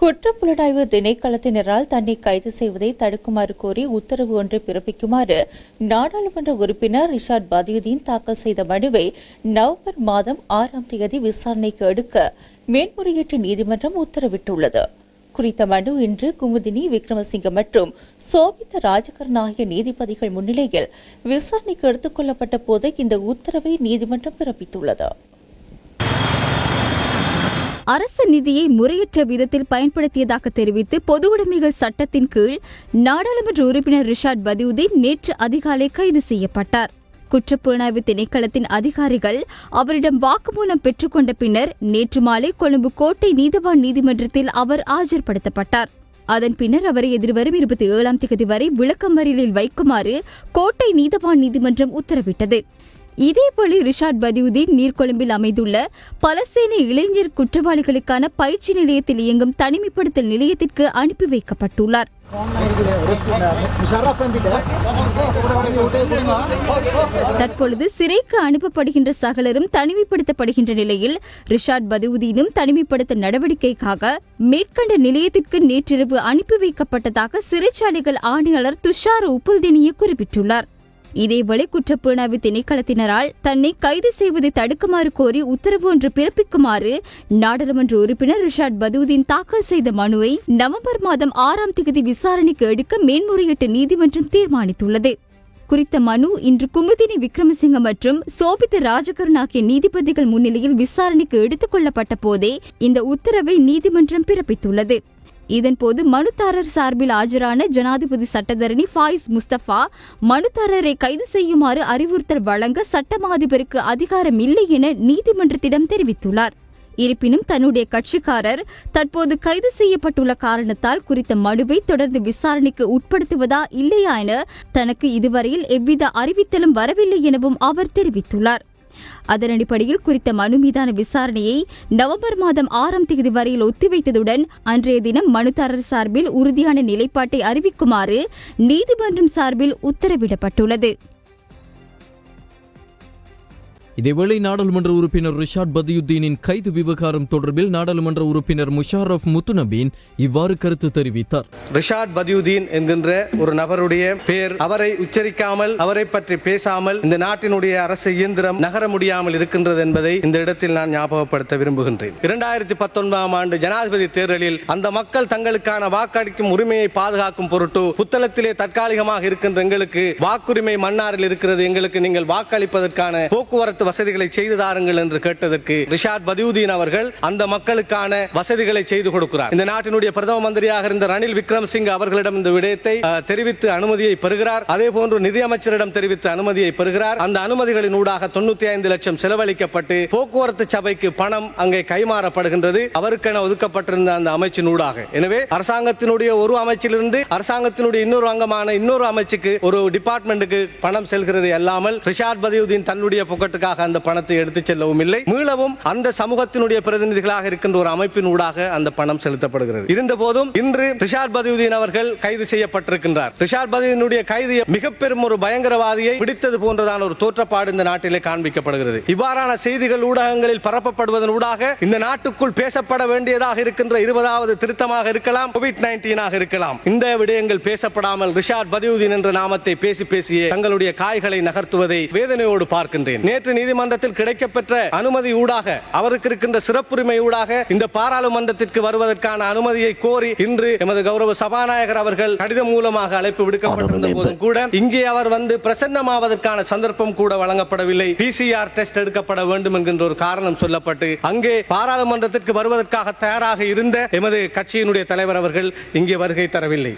குற்றப்புலனாய்வு திணைக்களத்தினரால் தன்னை கைது செய்வதை தடுக்குமாறு கோரி உத்தரவு ஒன்றை பிறப்பிக்குமாறு நாடாளுமன்ற உறுப்பினர் ரிஷாட் பதியுதீன் தாக்கல் செய்த மனுவை நவம்பர் மாதம் ஆறாம் தேதி விசாரணைக்கு எடுக்க மேன்முறையீட்டு நீதிமன்றம் உத்தரவிட்டுள்ளது. குறித்த மனு இன்று குமுதினி விக்ரமசிங்க மற்றும் சோபித்த ராஜகரன் ஆகிய நீதிபதிகள் முன்னிலையில் விசாரணைக்கு எடுத்துக் கொள்ளப்பட்ட போது இந்த உத்தரவை நீதிமன்றம் பிறப்பித்துள்ளது. அரசு நிதியை முறையற்ற விதத்தில் பயன்படுத்தியதாக தெரிவித்து பொது உடைமைகள் சட்டத்தின் கீழ் நாடாளுமன்ற உறுப்பினர் ரிஷாட் பதியுதீன் நேற்று அதிகாலை கைது செய்யப்பட்டார். குற்றப்புலனாய்வு திணைக்களத்தின் அதிகாரிகள் அவரிடம் வாக்குமூலம் பெற்றுக்கொண்ட பின்னர் நேற்று மாலை கொழும்பு கோட்டை நீதவான் நீதிமன்றத்தில் அவர் ஆஜர்படுத்தப்பட்டார். அதன் பின்னர் அவரை எதிர்வரும் இருபத்தி ஏழாம் தேதி வரை விளக்கமறியலில் வைக்குமாறு கோட்டை நீதவான் நீதிமன்றம் உத்தரவிட்டது. இதேபோல ரிஷாட் பதியுதீன் நீர்கொழும்பில் அமைந்துள்ள பலசேனை இளைஞர் குற்றவாளிகளுக்கான பயிற்சி நிலையத்தில் இயங்கும் தனிமைப்படுத்தல் நிலையத்திற்கு அனுப்பி வைக்கப்பட்டுள்ளார். தற்பொழுது சிறைக்கு அனுப்பப்படுகின்ற சகலரும் தனிமைப்படுத்தப்படுகின்ற நிலையில் ரிஷாட் பதுவுதீனும் தனிமைப்படுத்த நடவடிக்கைக்காக மேற்கண்ட நிலையத்திற்கு நேற்றிரவு அனுப்பி வைக்கப்பட்டதாக சிறைச்சாலைகள் ஆணையாளர் துஷார் உப்புல்தினிய குறிப்பிட்டுள்ளார். இதேவேளை குற்றப்புலனாய்வு திணைக்களத்தினரால் தன்னை கைது செய்வதை தடுக்குமாறு கோரி உத்தரவு ஒன்று பிறப்பிக்குமாறு நாடாளுமன்ற உறுப்பினர் ரிஷாட் பதூதீன் தாக்கல் செய்த மனுவை நவம்பர் மாதம் ஆறாம் தேதி விசாரணைக்கு எடுக்க மேன்முறையீட்டு நீதிமன்றம் தீர்மானித்துள்ளது. குறித்த மனு இன்று குமுதினி விக்ரமசிங்க மற்றும் சோபித்த ராஜகருண் ஆகிய நீதிபதிகள் முன்னிலையில் விசாரணைக்கு எடுத்துக் கொள்ளப்பட்ட போதே இந்த உத்தரவை நீதிமன்றம் பிறப்பித்துள்ளது. இதன்போது மனுதாரர் சார்பில் ஆஜரான ஜனாதிபதி சட்டத்தரணி ஃபாயிஸ் முஸ்தபா மனுதாரரை கைது செய்யுமாறு அறிவுறுத்தல் வழங்க சட்டமா அதிபருக்கு அதிகாரம் இல்லை என நீதிமன்றத்திடம் தெரிவித்துள்ளார். இருப்பினும் தன்னுடைய கட்சிக்காரர் தற்போது கைது செய்யப்பட்டுள்ள காரணத்தால் குறித்த மனுவை தொடர்ந்து விசாரணைக்கு உட்படுத்துவதா இல்லையா என தனக்கு இதுவரையில் எவ்வித அறிவித்தலும் வரவில்லை எனவும் அவர் தெரிவித்துள்ளார். அதன் அடிப்படையில் குறித்த மனு மீதான விசாரணையை நவம்பர் மாதம் ஆறாம் தேதி வரையில் ஒத்திவைத்ததுடன் அன்றைய தினம் மனுதாரர் சார்பில் உறுதியான நிலைப்பாட்டை அறிவிக்குமாறு நீதிமன்றம் சார்பில் உத்தரவிடப்பட்டுள்ளது. இதேவேளை நாடாளுமன்ற உறுப்பினர் ரிஷாட் பதியுத்தீனின் கைது விவகாரம் தொடர்பில் நாடாளுமன்ற உறுப்பினர் முஷாரப் முத்துநபீன் இவ்வாறு கருத்து தெரிவித்தார். ரிஷாட் பதியுதீன் என்கின்ற ஒரு நபருடைய பெயர் அவரை உச்சரிக்காமல் அவரை பற்றி பேசாமல் இந்த நாட்டினுடைய அரசு இயந்திரம் நகர முடியாமல் இருக்கின்றது என்பதை இந்த இடத்தில் நான் ஞாபகப்படுத்த விரும்புகின்றேன். இரண்டாயிரத்தி பத்தொன்பதாம் ஆண்டு ஜனாதிபதி தேர்தலில் அந்த மக்கள் தங்களுக்கான வாக்களிக்கும் உரிமையை பாதுகாக்கும் பொருட்டு புத்தளத்திலே தற்காலிகமாக இருக்கின்ற எங்களுக்கு வாக்குரிமை மன்னாரில் இருக்கிறது. எங்களுக்கு நீங்கள் வாக்களிப்பதற்கான போக்குவரத்து வசதிகளை செய்து தாருங்கள் என்று கேட்டதற்கு ரிஷாத் பதியுதீன் அவர்கள் அந்த மக்களுக்கான வசதிகளை செய்து கொடுக்கிறார். இந்த நாட்டினுடைய பிரதம மந்திரியாக இருந்த ரணில் விக்ரமசிங்க அவர்களிடம் இந்த விடயத்தை தெரிவித்து அனுமதியை பெறுகிறார். அதே போன்று நிதியமைச்சரிடம் தெரிவித்து அனுமதியை பெறுகிறார். அந்த அனுமதிகளின் ஊடாக தொண்ணூத்தி ஐந்து லட்சம் செலவழிக்கப்பட்டு போக்குவரத்து சபைக்கு பணம் அங்கே கைமாறப்படுகின்றது. அவருக்கென ஒதுக்கப்பட்டிருந்த அந்த அமைச்சின் ஊடாக. எனவே அரசாங்கத்தினுடைய ஒரு அமைச்சிலிருந்து அரசாங்கத்தினுடைய இன்னொரு அங்கமான இன்னொரு அமைச்சுக்கு ஒரு டிபார்ட்மெண்ட்டுக்கு பணம் செல்கிறது அல்லாமல் ரிஷாத் பதியுதீன் தன்னுடைய புகட்டுக்காக அந்த பணத்தை எடுத்துச் செல்லவும் இல்லை. மீளவும் அந்த சமூகத்தினுடைய பிரதிநிதிகளாக இருக்கின்ற ஒரு அமைப்பின் ஊடாக அந்த பணம் செலுத்தப்படுகிறது. இருந்த போதும் இன்று ரிஷாட் பதியுதீன் அவர்கள் கைது செய்யப்பட்டிருக்கின்றார். ரிஷாட் பதியுதீனுடைய கைது மிக பெரும் ஒரு பயங்கரவாதியை பிடித்தது போன்றதான ஒரு தோற்றப்பாடு இந்த நாட்டிலே காண்பிக்கப்படுகிறது. இவ்வாறான செய்திகள் ஊடகங்களில் பரப்பப்படுவதன் ஊடாக இந்த நாட்டுக்குள் பேசப்பட வேண்டியதாக இருக்கின்ற இருபதாவது திருத்தமாக இருக்கலாம் கோவிட் நைன்டீனாக இருக்கலாம். இந்த விடயங்கள் பேசப்படாமல் ரிஷாட் பதியுதீன் என்ற நாமத்தை பேசி பேசியே தங்களுடைய காய்களை நகர்த்துவதை வேதனையோடு பார்க்கின்றேன். நேற்று நீதிமன்றத்தில் கிடைக்கப்பெற்ற அனுமதி ஊடாக அவருக்கு இருக்கின்ற சிறப்புரிமை ஊடாக இந்த பாராளுமன்றத்திற்கு வருவதற்கான அனுமதியை கோரி இன்று எமது கௌரவ சபாநாயகர் அவர்கள் கடிதம் மூலமாக அழைப்பு விடுக்கப்பட்டிருந்த போதும் கூட இங்கே அவர் வந்து பிரசன்னமாவதற்கான சந்தர்ப்பம் கூட வழங்கப்படவில்லை. பிசிஆர் டெஸ்ட் எடுக்கப்பட வேண்டும் என்கின்ற ஒரு காரணம் சொல்லப்பட்டு அங்கே பாராளுமன்றத்திற்கு வருவதற்காக தயாராக இருந்த எமது கட்சியினுடைய தலைவர் அவர்கள் இங்கே வருகை தரவில்லை.